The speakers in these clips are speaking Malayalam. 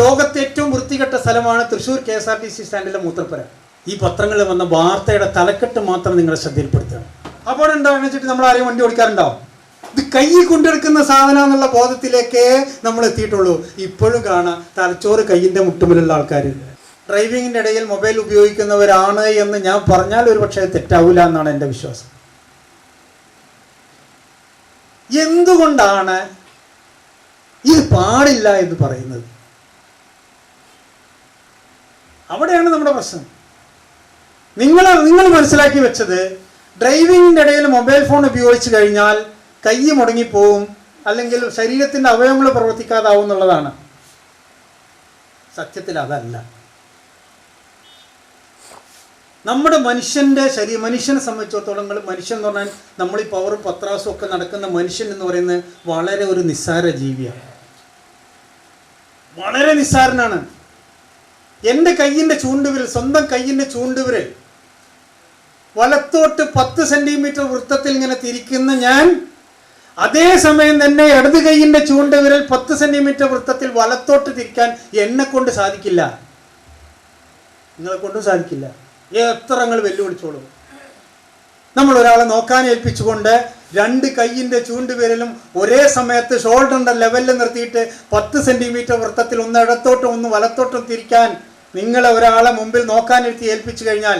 ലോകത്തെ ഏറ്റവും വൃത്തികെട്ട സ്ഥലമാണ് Thrissur K S R T C സ്റ്റാൻഡിലെ മൂത്രപ്പുര. ഈ പത്രങ്ങളിൽ വന്ന വാർത്തയുടെ തലക്കെട്ട് മാത്രം നിങ്ങളെ ശ്രദ്ധയിൽപ്പെടുത്തുകയാണ് അപ്പോൾ എന്താണെന്ന് വെച്ചിട്ട് നമ്മൾ ആരെയും വണ്ടി ഓടിക്കാറുണ്ടോ? ഇത് കൈ കൊണ്ടെടുക്കുന്ന സാധനം എന്നുള്ള ബോധത്തിലേക്കേ നമ്മൾ എത്തിയിട്ടുള്ളൂ. ഇപ്പോഴും കാണാം തലച്ചോറ് കയ്യിന്റെ മുട്ടുമിലുള്ള ആൾക്കാർ ഡ്രൈവിങ്ങിന്റെ ഇടയിൽ മൊബൈൽ ഉപയോഗിക്കുന്നവരാണ് എന്ന് ഞാൻ പറഞ്ഞാൽ ഒരു പക്ഷേ തെറ്റാവില്ല എന്നാണ് എന്റെ വിശ്വാസം. എന്തുകൊണ്ടാണ് ഇത് പാടില്ല എന്ന് പറയുന്നത്? അവിടെയാണ് നമ്മുടെ പ്രശ്നം. നിങ്ങൾ നിങ്ങൾ മനസ്സിലാക്കി വെച്ചത് ഡ്രൈവിങ്ങിന്റെ ഇടയിൽ മൊബൈൽ ഫോൺ ഉപയോഗിച്ച് കഴിഞ്ഞാൽ കൈ മുടങ്ങിപ്പോവും അല്ലെങ്കിൽ ശരീരത്തിന്റെ അവയവങ്ങൾ പ്രവർത്തിക്കാതാവും എന്നുള്ളതാണ്. സത്യത്തിൽ അതല്ല. നമ്മുടെ മനുഷ്യന്റെ ശരീരം മനുഷ്യനെ സംബന്ധിച്ചിടത്തോളം മനുഷ്യൻ എന്ന് പറഞ്ഞാൽ നമ്മൾ ഈ പവറും പത്രാസും ഒക്കെ നടക്കുന്ന മനുഷ്യൻ എന്ന് പറയുന്നത് വളരെ ഒരു നിസ്സാര ജീവിയാണ്. വളരെ നിസ്സാരനാണ്. എന്റെ കയ്യിന്റെ ചൂണ്ടുവിരൽ സ്വന്തം കയ്യിന്റെ ചൂണ്ടുവിരൽ. വലത്തോട്ട് പത്ത് സെന്റിമീറ്റർ വൃത്തത്തിൽ ഇങ്ങനെ തിരിക്കുന്ന ഞാൻ അതേ സമയം തന്നെ ഇടത് കൈയിന്റെ ചൂണ്ടുവിരൽ പത്ത് സെന്റിമീറ്റർ വൃത്തത്തിൽ വലത്തോട്ട് തിരിക്കാൻ എന്നെ കൊണ്ട് സാധിക്കില്ല. നിങ്ങളെ കൊണ്ടും സാധിക്കില്ല. എത്ര നിങ്ങൾ വെല്ലുവിളിച്ചോളൂ. നമ്മൾ ഒരാളെ നോക്കാൻ ഏൽപ്പിച്ചുകൊണ്ട് രണ്ട് കൈയിന്റെ ചൂണ്ടുവിരലും ഒരേ സമയത്ത് ഷോൾഡറിന്റെ ലെവലിൽ നിർത്തിയിട്ട് പത്ത് സെന്റിമീറ്റർ വൃത്തത്തിൽ ഒന്ന് ഇടത്തോട്ടും ഒന്ന് വലത്തോട്ടും തിരിക്കാൻ നിങ്ങളെ ഒരാളെ മുമ്പിൽ നോക്കാനിരുത്തി ഏൽപ്പിച്ചു കഴിഞ്ഞാൽ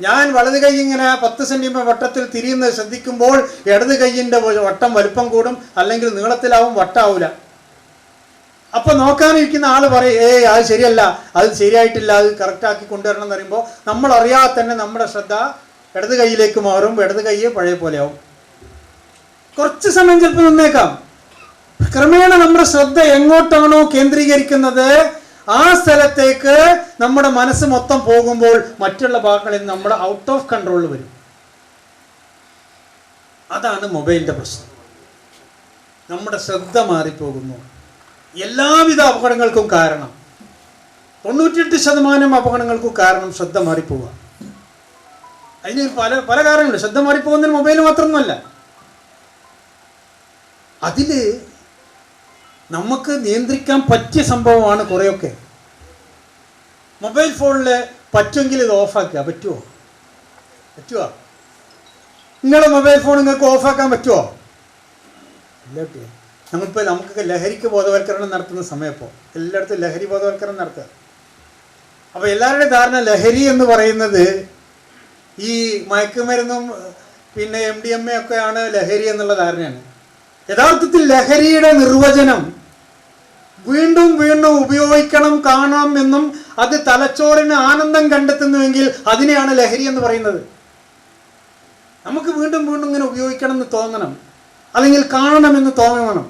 ഞാൻ വലത് കൈ ഇങ്ങനെ പത്ത് സെന്റിമീറ്റർ വട്ടത്തിൽ തിരിയുന്നത് ശ്രദ്ധിക്കുമ്പോൾ ഇടത് കൈയിന്റെ വട്ടം വലുപ്പം കൂടും അല്ലെങ്കിൽ നീളത്തിലാവും വട്ടാവൂല. അപ്പൊ നോക്കാനിരിക്കുന്ന ആൾ പറയും ഏയ് അത് ശരിയല്ല അത് ശരിയായിട്ടില്ല അത് കറക്റ്റാക്കി കൊണ്ടുവരണം എന്ന് പറയുമ്പോൾ നമ്മൾ അറിയാതെ തന്നെ നമ്മുടെ ശ്രദ്ധ ഇടത് കൈയിലേക്ക് മാറും ഇടത് കൈ പഴയ പോലെയാവും കുറച്ച് സമയം ചിലപ്പോൾ നിന്നേക്കാം. ക്രമേണ നമ്മുടെ ശ്രദ്ധ എങ്ങോട്ടാണോ കേന്ദ്രീകരിക്കുന്നത് ആ സ്ഥലത്തേക്ക് നമ്മുടെ മനസ്സ് മൊത്തം പോകുമ്പോൾ മറ്റുള്ള ഭാഗങ്ങളിൽ നമ്മൾ ഔട്ട് ഓഫ് കൺട്രോളിൽ വരും. അതാണ് മൊബൈലിന്റെ പ്രശ്നം. നമ്മുടെ ശ്രദ്ധ മാറിപ്പോകുന്നു. എല്ലാവിധ അപകടങ്ങൾക്കും കാരണം. തൊണ്ണൂറ്റിയെട്ട് ശതമാനം അപകടങ്ങൾക്കും കാരണം ശ്രദ്ധ മാറിപ്പോവുക. അതിന് പല പല കാരണങ്ങളുണ്ട്. ശ്രദ്ധ മാറിപ്പോകുന്നതിന് മൊബൈൽ മാത്രമൊന്നുമല്ല. അതിൽ നമുക്ക് നിയന്ത്രിക്കാൻ പറ്റിയ സംഭവമാണ് കുറേയൊക്കെ. മൊബൈൽ ഫോണിൽ പറ്റുമെങ്കിൽ ഇത് ഓഫാക്കുക പറ്റുമോ പറ്റുമോ നിങ്ങളെ മൊബൈൽ ഫോൺ നിങ്ങൾക്ക് ഓഫാക്കാൻ പറ്റുമോ ഇല്ല കുട്ടിയെ നമ്മളിപ്പോൾ നമുക്കൊക്കെ ലഹരിക്ക് ബോധവൽക്കരണം നടത്തുന്ന സമയപ്പോൾ എല്ലായിടത്തും ലഹരി ബോധവൽക്കരണം നടത്തുക. അപ്പോൾ എല്ലാവരുടെയും ധാരണ ലഹരി എന്ന് പറയുന്നത് ഈ മയക്കുമരുന്നും പിന്നെ എം ഡി എം എ ഒക്കെയാണ് ലഹരി എന്നുള്ള ധാരണയാണ്. യഥാർത്ഥത്തിൽ ലഹരിയുടെ നിർവചനം വീണ്ടും വീണ്ടും ഉപയോഗിക്കണം കാണണം എന്നും അത് തലച്ചോറിന് ആനന്ദം കണ്ടെത്തുന്നുവെങ്കിൽ അതിനെയാണ് ലഹരി എന്ന് പറയുന്നത്. നമുക്ക് വീണ്ടും വീണ്ടും ഇങ്ങനെ ഉപയോഗിക്കണം എന്ന് തോന്നണം. അല്ലെങ്കിൽ കാണണമെന്ന് തോന്നണം.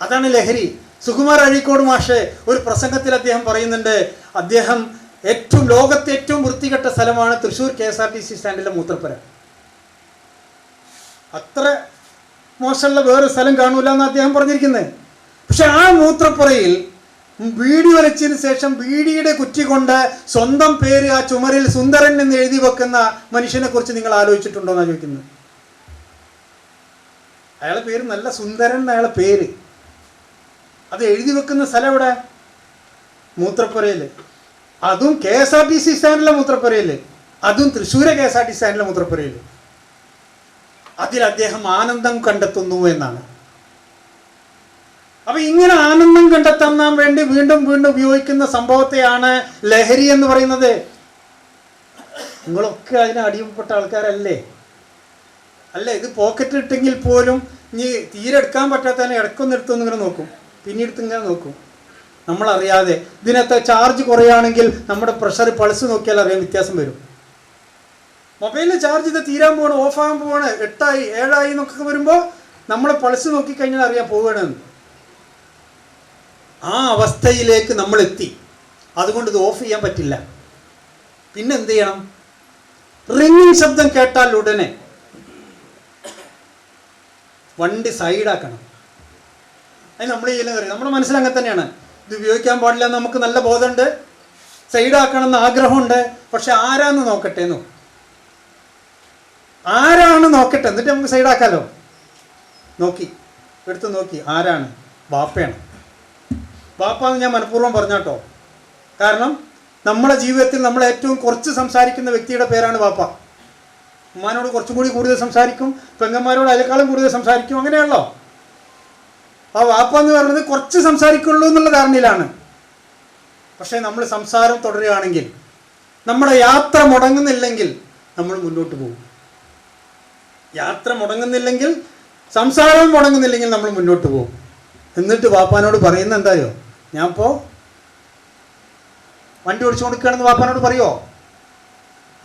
അതാണ് ലഹരി. സുകുമാർ അഴീക്കോട് മാഷെ ഒരു പ്രസംഗത്തിൽ അദ്ദേഹം പറയുന്നുണ്ട് അദ്ദേഹം ഏറ്റവും ലോകത്തെ ഏറ്റവും വൃത്തികെട്ട സ്ഥലമാണ് Thrissur K S R T C സ്റ്റാൻഡിലെ മൂത്രപ്പുര. അത്ര മോശമുള്ള വേറൊരു സ്ഥലം കാണൂല എന്ന് അദ്ദേഹം പറഞ്ഞിരിക്കുന്നത് പക്ഷെ ആ മൂത്രപ്പുറയിൽ ബീഡി വരച്ചതിന് ശേഷം ബീഡിയുടെ കുറ്റി കൊണ്ട് സ്വന്തം പേര് ആ ചുമരിൽ സുന്ദരൻ എന്ന് എഴുതി വെക്കുന്ന മനുഷ്യനെ കുറിച്ച് നിങ്ങൾ ആലോചിച്ചിട്ടുണ്ടോ എന്നാണ് ചോദിക്കുന്നത്? അയാളെ പേര് നല്ല സുന്ദരൻ അയാളെ പേര്. അത് എഴുതി വെക്കുന്ന സ്ഥലം എവിടെ? മൂത്രപ്പുരയിൽ. അതും K S R T C സ്റ്റാൻഡിലെ മൂത്രപ്പുരയിൽ. അതും തൃശ്ശൂരെ കെ എസ് ആർ ടി സ്റ്റാൻഡിലെ മൂത്രപ്പുരയിൽ. അതിൽ അദ്ദേഹം ആനന്ദം കണ്ടെത്തുന്നു എന്നാണ്. അപ്പൊ ഇങ്ങനെ ആനന്ദം കണ്ടെത്താൻ വേണ്ടി വീണ്ടും വീണ്ടും ഉപയോഗിക്കുന്ന സംഭവത്തെയാണ് ലഹരി എന്ന് പറയുന്നത്. നിങ്ങളൊക്കെ അതിന് അടിമപ്പെട്ട ആൾക്കാരല്ലേ? അല്ലേ? ഇത് പോക്കറ്റ് ഇട്ടെങ്കിൽ പോലും ഇനി തീരെ എടുക്കാൻ പറ്റാത്തതിനെ ഇടക്കൊന്ന് എടുത്തൊന്ന് ഇങ്ങനെ നോക്കും. പിന്നീട് ഇങ്ങനെ നോക്കും. നമ്മളറിയാതെ ഇതിനകത്ത് ചാർജ് കുറയാണെങ്കിൽ നമ്മുടെ പ്രഷർ പൾസ് നോക്കിയാൽ അറിയാൻ വ്യത്യാസം വരും. മൊബൈലിൽ ചാർജ് ഇത് തീരാൻ പോകണം ഓഫാകാൻ പോവാണ് എട്ടായി ഏഴായി എന്നൊക്കെ വരുമ്പോൾ നമ്മൾ പൾസ് നോക്കിക്കഴിഞ്ഞാൽ അറിയാൻ പോവുകയാണെന്ന് ആ അവസ്ഥയിലേക്ക് നമ്മൾ എത്തി അതുകൊണ്ട് ഇത് ഓഫ് ചെയ്യാൻ പറ്റില്ല. പിന്നെ എന്ത് ചെയ്യണം? റിങ്ങിങ് ശബ്ദം കേട്ടാൽ ഉടനെ വണ്ടി സൈഡാക്കണം അത് നമ്മൾ ചെയ്യുന്ന കാര്യം നമ്മുടെ മനസ്സിൽ അങ്ങനെ തന്നെയാണ്. ഇത് ഉപയോഗിക്കാൻ പാടില്ല എന്ന് നമുക്ക് നല്ല ബോധമുണ്ട്. സൈഡാക്കണം എന്ന് ആഗ്രഹമുണ്ട്. പക്ഷെ ആരാന്ന് നോക്കട്ടെ എന്നോ. ആരാണ് നോക്കട്ടെ? എന്നിട്ട് നമുക്ക് സൈഡാക്കാലോ നോക്കി. എടുത്ത് നോക്കി. ആരാണ്? ബാപ്പയാണ് ബാപ്പാന്ന് ഞാൻ മനഃപൂർവം പറഞ്ഞാട്ടോ. കാരണം നമ്മുടെ ജീവിതത്തിൽ നമ്മൾ ഏറ്റവും കുറച്ച് സംസാരിക്കുന്ന വ്യക്തിയുടെ പേരാണ് ബാപ്പ. ഉമ്മാനോട് കുറച്ചും കൂടി കൂടുതൽ സംസാരിക്കും പെങ്ങന്മാരോട് അതിനേക്കാളും കൂടുതൽ സംസാരിക്കും അങ്ങനെയാണല്ലോ. ആ വാപ്പ എന്ന് പറയുന്നത് കുറച്ച് സംസാരിക്കുള്ളൂ എന്നുള്ള ധാരണയിലാണ്. പക്ഷേ നമ്മൾ സംസാരം തുടരുകയാണെങ്കിൽ നമ്മുടെ യാത്ര മുടങ്ങുന്നില്ലെങ്കിൽ നമ്മൾ മുന്നോട്ട് പോകും. യാത്ര മുടങ്ങുന്നില്ലെങ്കിൽ സംസാരം മുടങ്ങുന്നില്ലെങ്കിൽ നമ്മൾ മുന്നോട്ട് പോകും. എന്നിട്ട് വാപ്പാനോട് പറയുന്ന എന്തായോ ഞാൻ ഇപ്പോൾ വണ്ടി ഓടിച്ചു കൊടുക്കുകയാണെന്ന് വാപ്പാനോട് പറയോ?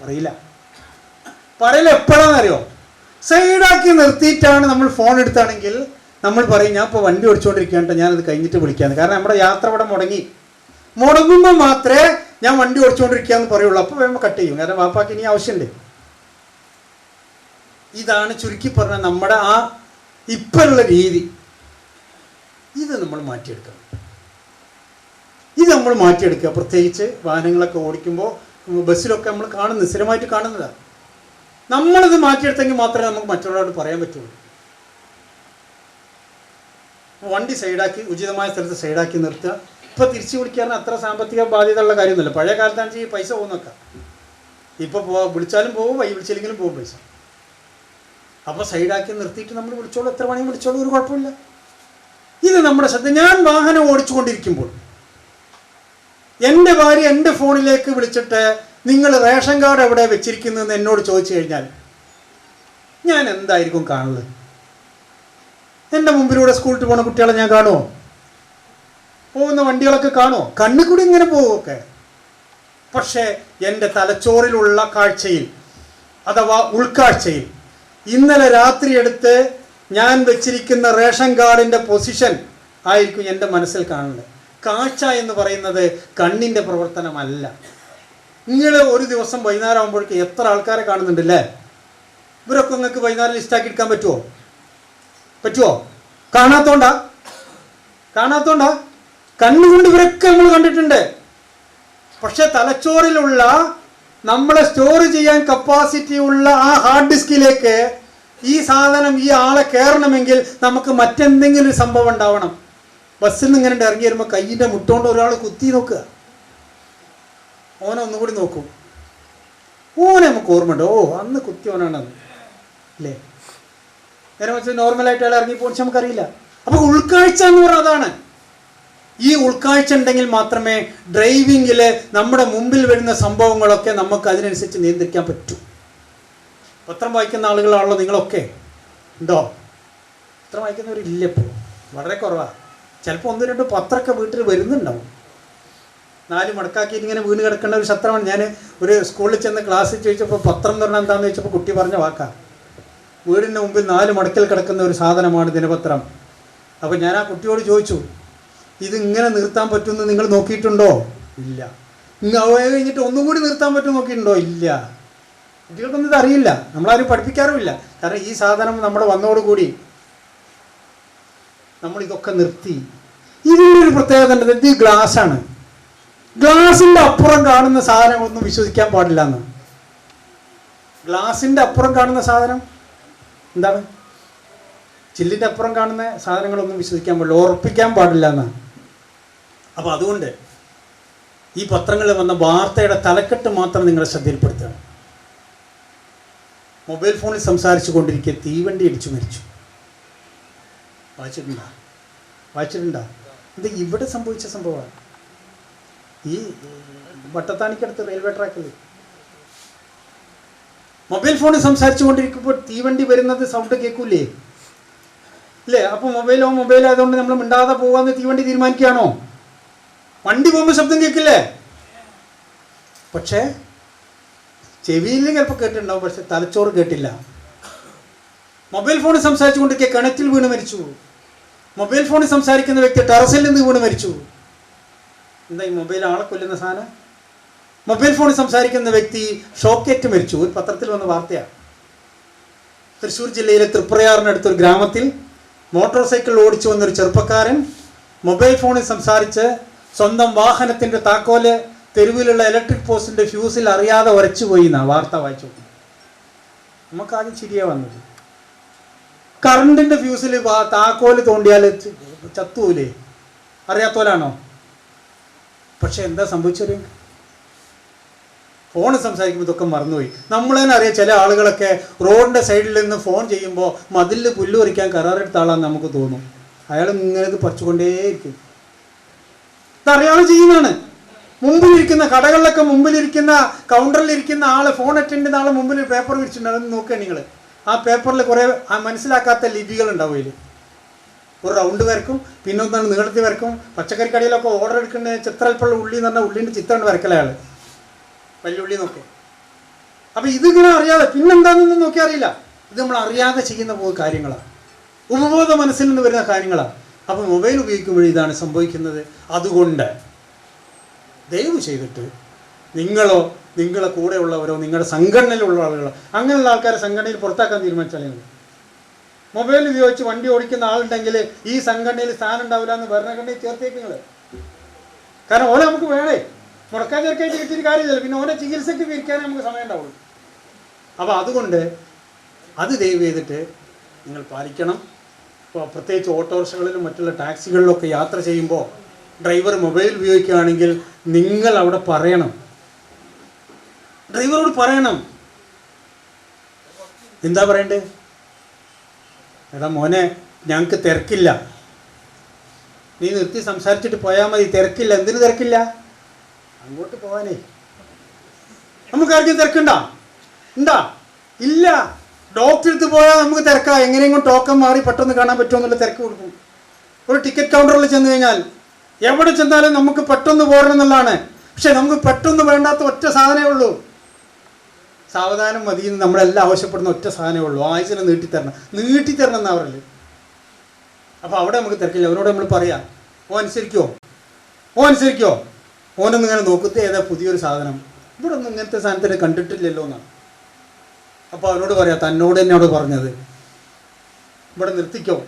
പറയില്ല. പറയൽ എപ്പോഴാണെന്നറിയോ? സൈഡാക്കി നിർത്തിയിട്ടാണ് നമ്മൾ ഫോൺ എടുത്താണെങ്കിൽ നമ്മൾ പറയും ഞാൻ ഇപ്പോൾ വണ്ടി ഓടിച്ചുകൊണ്ടിരിക്കുകയാണ് ഞാനത് കഴിഞ്ഞിട്ട് വിളിക്കാന്ന്. കാരണം നമ്മുടെ യാത്ര ഇവിടെ മുടങ്ങി. മുടങ്ങുമ്പോൾ മാത്രമേ ഞാൻ വണ്ടി ഓടിച്ചുകൊണ്ടിരിക്കുകയെന്ന് പറയുള്ളൂ. അപ്പോൾ വേഗം കട്ട് ചെയ്യും. കാരണം വാപ്പാക്ക് ഇനി ആവശ്യമുണ്ട് ഇതാണ് ചുരുക്കി പറഞ്ഞ നമ്മുടെ ആ ഇപ്പോഴുള്ള രീതി. ഇത് നമ്മൾ മാറ്റിയെടുക്കണം. ഇത് നമ്മൾ മാറ്റിയെടുക്കുക. പ്രത്യേകിച്ച് വാഹനങ്ങളൊക്കെ ഓടിക്കുമ്പോൾ ബസ്സിലൊക്കെ നമ്മൾ കാണുന്നത് സ്ഥിരമായിട്ട് കാണുന്നതാണ് നമ്മളിത് മാറ്റിയെടുത്തെങ്കിൽ മാത്രമേ നമുക്ക് മറ്റുള്ളവരോട് പറയാൻ പറ്റുള്ളൂ. വണ്ടി സൈഡാക്കി ഉചിതമായ സ്ഥലത്ത് സൈഡാക്കി നിർത്തുക. ഇപ്പോൾ തിരിച്ചു വിളിക്കാൻ അത്ര സാമ്പത്തിക ബാധ്യത ഉള്ള കാര്യമൊന്നുമില്ല. പഴയ കാലത്താണെങ്കിൽ ഈ പൈസ പോകുന്നൊക്കെ ഇപ്പോൾ പോ വിളിച്ചാലും പോകും വൈ വിളിച്ചില്ലെങ്കിലും പോകും പൈസ. അപ്പോൾ സൈഡാക്കി നിർത്തിയിട്ട് നമ്മൾ വിളിച്ചോളൂ. എത്ര മണി വിളിച്ചോളൂ ഒരു കുഴപ്പമില്ല. ഇത് നമ്മുടെ ശ്രദ്ധ. ഞാൻ വാഹനം ഓടിച്ചുകൊണ്ടിരിക്കുമ്പോൾ എന്റെ ഭാര്യ എന്റെ ഫോണിലേക്ക് വിളിച്ചിട്ട് നിങ്ങൾ റേഷൻ കാർഡ് എവിടെ വെച്ചിരിക്കുന്നതെന്ന് എന്നോട് ചോദിച്ചു കഴിഞ്ഞാൽ ഞാൻ എന്തായിരിക്കും കാണുന്നത്? എന്റെ മുമ്പിലൂടെ സ്കൂളിൽ പോണ കുട്ടികളെ ഞാൻ കാണുമോ പോകുന്ന വണ്ടികളൊക്കെ കാണുമോ കണ്ണു കൂടി ഇങ്ങനെ പോകുമൊക്കെ പക്ഷേ എന്റെ തലച്ചോറിലുള്ള കാഴ്ചയിൽ അഥവാ ഉൾക്കാഴ്ചയിൽ ഇന്നലെ രാത്രി എടുത്ത് ഞാൻ വെച്ചിരിക്കുന്ന റേഷൻ കാർഡിന്റെ പൊസിഷൻ ആയിരിക്കും എന്റെ മനസ്സിൽ കാണുന്നത്. കാഴ്ച എന്ന് പറയുന്നത് കണ്ണിന്റെ പ്രവർത്തനമല്ല. നിങ്ങൾ ഒരു ദിവസം വൈകുന്നേരം ആകുമ്പോഴേക്ക് എത്ര ആൾക്കാരെ കാണുന്നുണ്ടല്ലേ? ഇവരൊക്കെ നിങ്ങൾക്ക് വൈകുന്നേരം ലിസ്റ്റാക്കി എടുക്കാൻ പറ്റുമോ പറ്റുമോ കാണാത്തോണ്ടാ? കാണാത്തോണ്ടാ? കണ്ണുകൊണ്ട് ഇവരൊക്കെ നമ്മൾ കണ്ടിട്ടുണ്ട്. പക്ഷെ തലച്ചോറിലുള്ള നമ്മളെ സ്റ്റോർ ചെയ്യാൻ കപ്പാസിറ്റി ഉള്ള ആ ഹാർഡ് ഡിസ്കിലേക്ക് ഈ സാധനം ഈ ആളെ കയറണമെങ്കിൽ നമുക്ക് മറ്റെന്തെങ്കിലും സംഭവം ഉണ്ടാവണം. ബസ്സിൽ നിന്ന് ഇങ്ങനെ ഇറങ്ങി വരുമ്പോൾ കയ്യിന്റെ മുട്ടോണ്ട് ഒരാൾ കുത്തി നോക്കുക. ഓനെ ഒന്നുകൂടി നോക്കും. ഓനെ നമുക്ക് ഓർമ്മയുണ്ട്. ഓ അന്ന് കുത്തി കുത്തിയോനാണത് അല്ലേ? നേരെ വെച്ച് നോർമലായിട്ട് അയാൾ ഇറങ്ങി പോകുന്ന നമുക്കറിയില്ല. അപ്പൊ ഉൾക്കാഴ്ച എന്ന് പറഞ്ഞാൽ അതാണ്. ഈ ഉൾക്കാഴ്ച ഉണ്ടെങ്കിൽ മാത്രമേ ഡ്രൈവിങ്ങിൽ നമ്മുടെ മുമ്പിൽ വരുന്ന സംഭവങ്ങളൊക്കെ നമുക്ക് അതിനനുസരിച്ച് നിയന്ത്രിക്കാൻ പറ്റൂ. പത്രം വായിക്കുന്ന ആളുകളാണല്ലോ നിങ്ങളൊക്കെ. ഉണ്ടോ? പത്രം വായിക്കുന്നവരില്ല ഇപ്പോൾ വളരെ കുറവാണ് ചിലപ്പോൾ ഒന്ന് രണ്ട് പത്രമൊക്കെ വീട്ടിൽ വരുന്നുണ്ടാവും. നാല് മടക്കാക്കിയിട്ട് ഇങ്ങനെ വീണ് കിടക്കേണ്ട ഒരു ശത്രമാണ് ഞാൻ ഒരു സ്കൂളിൽ ചെന്ന് ക്ലാസ്സിൽ ചോദിച്ചപ്പോൾ പത്രം എന്ന് പറഞ്ഞാൽ എന്താണെന്ന് ചോദിച്ചപ്പോൾ കുട്ടി പറഞ്ഞ വാക്കാണ് വീടിന്റെ മുമ്പിൽ നാല് മടക്കിൽ കിടക്കുന്ന ഒരു സാധനമാണ് ദിനപത്രം. അപ്പോൾ ഞാൻ ആ കുട്ടിയോട് ചോദിച്ചു ഇതിങ്ങനെ നിർത്താൻ പറ്റുമെന്ന് നിങ്ങൾ നോക്കിയിട്ടുണ്ടോ? ഇല്ല. ഇങ്ങനെ കഴിഞ്ഞിട്ട് ഒന്നും കൂടി നിർത്താൻ പറ്റും നോക്കിയിട്ടുണ്ടോ? ഇല്ല. കുട്ടികൾക്കൊന്നും ഇത് അറിയില്ല. നമ്മളാരും പഠിപ്പിക്കാറുമില്ല. കാരണം ഈ സാധനം നമ്മുടെ വന്നോടുകൂടി നമ്മൾ ഇതൊക്കെ നിർത്തി. ഇതിന്റെ ഒരു പ്രത്യേകത ഉണ്ട് ഇത് ഗ്ലാസ്സാണ്. ഗ്ലാസിന്റെ അപ്പുറം കാണുന്ന സാധനങ്ങളൊന്നും വിശ്വസിക്കാൻ പാടില്ല എന്ന്. ഗ്ലാസിന്റെ അപ്പുറം കാണുന്ന സാധനം എന്താണ്? ചില്ലിന്റെ അപ്പുറം കാണുന്ന സാധനങ്ങളൊന്നും വിശ്വസിക്കാൻ പാടില്ല ഉറപ്പിക്കാൻ പാടില്ല എന്നാണ് അപ്പോൾ അതുകൊണ്ട് ഈ പത്രങ്ങളിൽ വന്ന വാർത്തയുടെ തലക്കെട്ട് മാത്രം നിങ്ങളെ ശ്രദ്ധയിൽപ്പെടുത്തുക മൊബൈൽ ഫോണിൽ സംസാരിച്ചു കൊണ്ടിരിക്കെ തീവണ്ടി ഇടിച്ചു മരിച്ചു. വായിച്ചിട്ടുണ്ടോ? വായിച്ചിട്ടുണ്ടോ? ഇത് ഇവിടെ സംഭവിച്ച സംഭവമാണ്? ഈ വട്ടത്താണിക്കടുത്ത് റെയിൽവേ ട്രാക്കിൽ മൊബൈൽ ഫോണിൽ സംസാരിച്ചു കൊണ്ടിരിക്കുമ്പോൾ തീവണ്ടി വരുന്നത് സൗണ്ട് കേൾക്കൂലേ അല്ലേ അപ്പോൾ മൊബൈലോ മൊബൈൽ ആയതുകൊണ്ട് നമ്മൾ മിണ്ടാതെ പോകാന്ന് തീവണ്ടി തീരുമാനിക്കുകയാണോ? വണ്ടി പോകുമ്പോൾ ശബ്ദം കേൾക്കില്ലേ പക്ഷേ ചെവിയിൽ ചിലപ്പോൾ കേട്ടിട്ടുണ്ടാവും പക്ഷെ തലച്ചോറ് കേട്ടില്ല. മൊബൈൽ ഫോണിൽ സംസാരിച്ചുകൊണ്ടിരിക്കുക കിണറ്റിൽ വീണ് മരിച്ചു. മൊബൈൽ ഫോണിൽ സംസാരിക്കുന്ന വ്യക്തി ടെറസിൽ നിന്ന് വീണ് മരിച്ചു. എന്താ ഈ മൊബൈൽ ആളെ കൊല്ലുന്ന സാധനം? മൊബൈൽ ഫോണിൽ സംസാരിക്കുന്ന വ്യക്തി ഷോക്കേറ്റ് മരിച്ചു. ഒരു പത്രത്തിൽ വന്ന വാർത്തയാണ് തൃശ്ശൂർ ജില്ലയിലെ തൃപ്രയാറിനടുത്തൊരു ഗ്രാമത്തിൽ മോട്ടോർ സൈക്കിൾ ഓടിച്ചു വന്നൊരു ചെറുപ്പക്കാരൻ മൊബൈൽ ഫോണിൽ സംസാരിച്ച് സ്വന്തം വാഹനത്തിന്റെ താക്കോൽ തെരുവിലുള്ള ഇലക്ട്രിക് പോസ്റ്റിന്റെ ഫ്യൂസിൽ അറിയാതെ ഉരച്ചു പോയി എന്നാണ് വാർത്ത വായിച്ചു നമുക്ക് ആദ്യം ചിരിയാ വന്നത്. കറണ്ടിന്റെ ഫ്യൂസിൽ താക്കോൽ തോണ്ടിയാൽ ചത്തൂലേ? അറിയാത്തോലാണോ? പക്ഷെ എന്താ സംഭവിച്ചത്? ഫോൺ സംസാരിക്കുമ്പോൾ ഇതൊക്കെ മറന്നുപോയി. നമ്മൾ തന്നെ അറിയാം ചില ആളുകളൊക്കെ റോഡിന്റെ സൈഡിൽ നിന്ന് ഫോൺ ചെയ്യുമ്പോൾ മതിലിൽ പുല്ല് പറിക്കാൻ കരാറെടുത്ത ആളാന്ന് നമുക്ക് തോന്നും. അയാൾ ഇങ്ങനെ ഇത് പറിച്ചുകൊണ്ടേയിരിക്കും. ഇതറിയാതെ ചെയ്യുന്നതാണ്. മുമ്പിലിരിക്കുന്ന കടകളിലൊക്കെ മുമ്പിലിരിക്കുന്ന കൗണ്ടറിലിരിക്കുന്ന ആൾ ഫോൺ അറ്റൻഡ് ചെയ്യുന്ന ആളെ മുമ്പിൽ പേപ്പർ വിരിച്ചിട്ടുണ്ട്. അതൊന്ന് നോക്കുക നിങ്ങൾ ആ പേപ്പറിൽ കുറേ ആ മനസ്സിലാക്കാത്ത ലിപികൾ ഉണ്ടാവും അതിൽ ഒരു റൗണ്ട് വരക്കും പിന്നെ ഒന്നാണ് നീളത്തിൽ വരക്കും. പച്ചക്കറി കടയിലൊക്കെ ഓർഡർ എടുക്കുന്ന ചിത്രൽപ്പുള്ള ഉള്ളി എന്ന് പറഞ്ഞാൽ ഉള്ളിന്റെ ചിത്രം വരക്കലയാൾ വല്യുള്ളി നോക്കി. അപ്പോൾ ഇതിങ്ങനെ അറിയാതെ പിന്നെന്താണെന്ന് നോക്കി അറിയില്ല. ഇത് നമ്മൾ അറിയാതെ ചെയ്യുന്ന പോകുന്ന കാര്യങ്ങളാണ് ഉപബോധ മനസ്സിൽ നിന്ന് വരുന്ന കാര്യങ്ങളാണ് അപ്പോൾ മൊബൈൽ ഉപയോഗിക്കുമ്പോൾ ഇതാണ് സംഭവിക്കുന്നത്. അതുകൊണ്ട് ദയവ് ചെയ്തിട്ട് നിങ്ങളോ നിങ്ങളെ കൂടെയുള്ളവരോ നിങ്ങളുടെ സംഘടനയിലുള്ള ആളുകളോ അങ്ങനെയുള്ള ആൾക്കാരെ സംഘടനയിൽ പുറത്താക്കാൻ തീരുമാനിച്ചാലേ മൊബൈൽ ഉപയോഗിച്ച് വണ്ടി ഓടിക്കുന്ന ആളുണ്ടെങ്കിൽ ഈ സംഘടനയിൽ സ്ഥാനം ഉണ്ടാവില്ല എന്ന് ഭരണഘടനയിൽ ചേർത്തേക്ക് നിങ്ങൾ കാരണം ഓല നമുക്ക് വേണേ. മുടക്കാൻ ചേർക്കായിട്ട് കിട്ടിയൊരു കാര്യമില്ല പിന്നെ ഓനെ ചികിത്സയ്ക്ക് വിരിക്കാനേ നമുക്ക് സമയം ഉണ്ടാവുള്ളൂ. അപ്പോൾ അതുകൊണ്ട് അത് ദയവ് ചെയ്തിട്ട് നിങ്ങൾ പാലിക്കണം. ഇപ്പോൾ പ്രത്യേകിച്ച് ഓട്ടോറിക്ഷകളിലും മറ്റുള്ള ടാക്സികളിലൊക്കെ യാത്ര ചെയ്യുമ്പോൾ ഡ്രൈവർ മൊബൈൽ ഉപയോഗിക്കുകയാണെങ്കിൽ നിങ്ങൾ അവിടെ പറയണം. ഡ്രൈവറോട് പറയണം. എന്താ പറയണ്ടേ? എടാ മോനെ ഞങ്ങൾക്ക് തിരക്കില്ല. നീ നിർത്തി സംസാരിച്ചിട്ട് പോയാൽ മതി. തിരക്കില്ല. എന്തിനു തിരക്കില്ല? അങ്ങോട്ട് പോവാനേ. നമുക്കാർക്കും തിരക്കുണ്ട? ഉണ്ടാ? ഇല്ല. ഡോക്ടർ അടുത്ത് പോയാൽ നമുക്ക് തിരക്കാ. എങ്ങനെയെങ്കിലും ടോക്കൺ മാറി പെട്ടെന്ന് കാണാൻ പറ്റുമോ എന്നുള്ള തിരക്ക് കൊടുക്കും. ഒരു ടിക്കറ്റ് കൗണ്ടറിൽ ചെന്ന് കഴിഞ്ഞാൽ എവിടെ ചെന്നാലും നമുക്ക് പെട്ടെന്ന് പോരണം എന്നുള്ളതാണ്. പക്ഷെ നമുക്ക് പെട്ടെന്ന് വേണ്ടാത്ത ഒറ്റ സാധനമേ ഉള്ളൂ. സാവധാനം മതി എന്ന് നമ്മളെല്ലാം ആവശ്യപ്പെടുന്ന ഒറ്റ സാധനമേ ഉള്ളൂ. ആയുസിനെ നീട്ടിത്തരണം. നീട്ടിത്തരണം എന്നാ പറയൽ? അപ്പോൾ അവിടെ നമുക്ക് തിരക്കില്ല. അവരോട് നമ്മൾ പറയാം ഓ അനുസരിക്കോ? ഓ അനുസരിക്കോ? ഓനൊന്നും ഇങ്ങനെ നോക്കത്തെ ഏതാ പുതിയൊരു സാധനം? ഇവിടെ ഒന്നും ഇങ്ങനത്തെ സാധനത്തിനെ കണ്ടിട്ടില്ലല്ലോ എന്നാണ് അപ്പോൾ അവനോട് പറയാം തന്നോട് എന്നോട് പറഞ്ഞത്. ഇവിടെ നിർത്തിക്കോ.